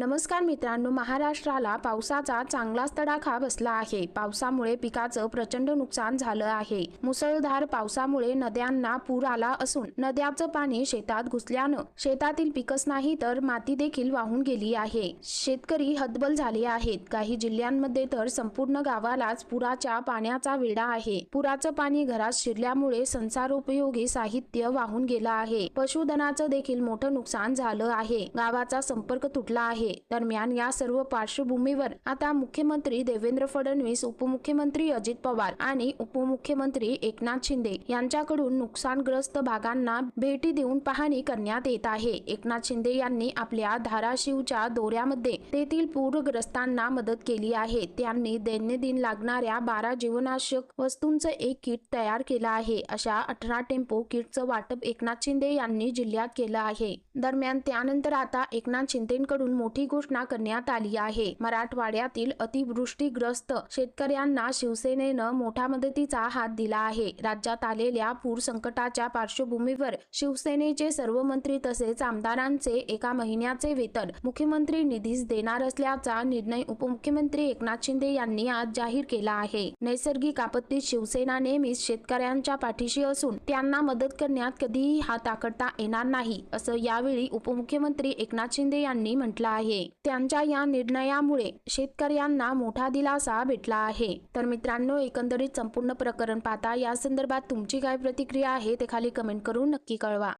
नमस्कार मित्रांनो महाराष्ट्राला पावसाचा चांगलाच तडाखा बसला आहे. पावसामुळे पिकाचं प्रचंड नुकसान झालं आहे. मुसळधार पावसामुळे नद्यांना पूर आला असून नद्याचं पाणी शेतात घुसल्यानं शेतातील पिकच नाही तर माती देखील वाहून गेली आहे. शेतकरी हतबल झाले आहेत. काही जिल्ह्यांमध्ये तर संपूर्ण गावालाच पुराच्या पाण्याचा वेढा आहे. पुराचं पाणी घरात शिरल्यामुळे संसारोपयोगी साहित्य वाहून गेलं आहे. पशुधनाचं देखील मोठं नुकसान झालं आहे. गावाचा संपर्क तुटला आहे. दरम्यान या सर्व पार्श्वभूमीवर आता मुख्यमंत्री देवेंद्र फडणवीस उपमुख्यमंत्री अजित पवार आणि उपमुख्यमंत्री एकनाथ शिंदे यांच्याकडून नुकसानग्रस्त भागांना भेटी देऊन पाहणी करण्यात येत आहे. एकनाथ शिंदे यांनी आपल्या धाराशिवच्या दौऱ्यामध्ये तेथील पूरग्रस्तांना मदत केली आहे. त्यांनी दैनंदिन लागणाऱ्या बारा जीवनावश्यक वस्तूंचं एक किट तयार केलं आहे. अशा अठरा टेम्पो किटचं वाटप एकनाथ शिंदे यांनी जिल्ह्यात केलं आहे. दरम्यान त्यानंतर आता एकनाथ शिंदेकडून मोठी घोषणा करण्यात आली आहे. मराठवाड्यातील अतिवृष्टीग्रस्त शेतकऱ्यांना शिवसेनेनं मोठा मदतीचा हात दिला आहे. राज्यात आलेल्या पूर संकटाच्या पार्श्वभूमीवर शिवसेनेचे सर्व मंत्री तसेच आमदारांचे एका महिन्याचे वेतन मुख्यमंत्री निधीस देणार असल्याचा निर्णय उपमुख्यमंत्री एकनाथ शिंदे यांनी आज जाहीर केला आहे. नैसर्गिक आपत्तीत शिवसेना नेहमीच शेतकऱ्यांच्या पाठीशी असून त्यांना मदत करण्यात कधीही हात आकडता येणार नाही असं यावेळी उपमुख्यमंत्री एकनाथ शिंदे यांनी म्हटलं आहे. त्यांच्या या निर्णयामुळे शेतकऱ्यांना मोठा दिलासा भेटला आहे. तर मित्रांनो एकंदरीत संपूर्ण प्रकरण पाहता या संदर्भात तुमची काय प्रतिक्रिया आहे ते खाली कमेंट करून नक्की कळवा.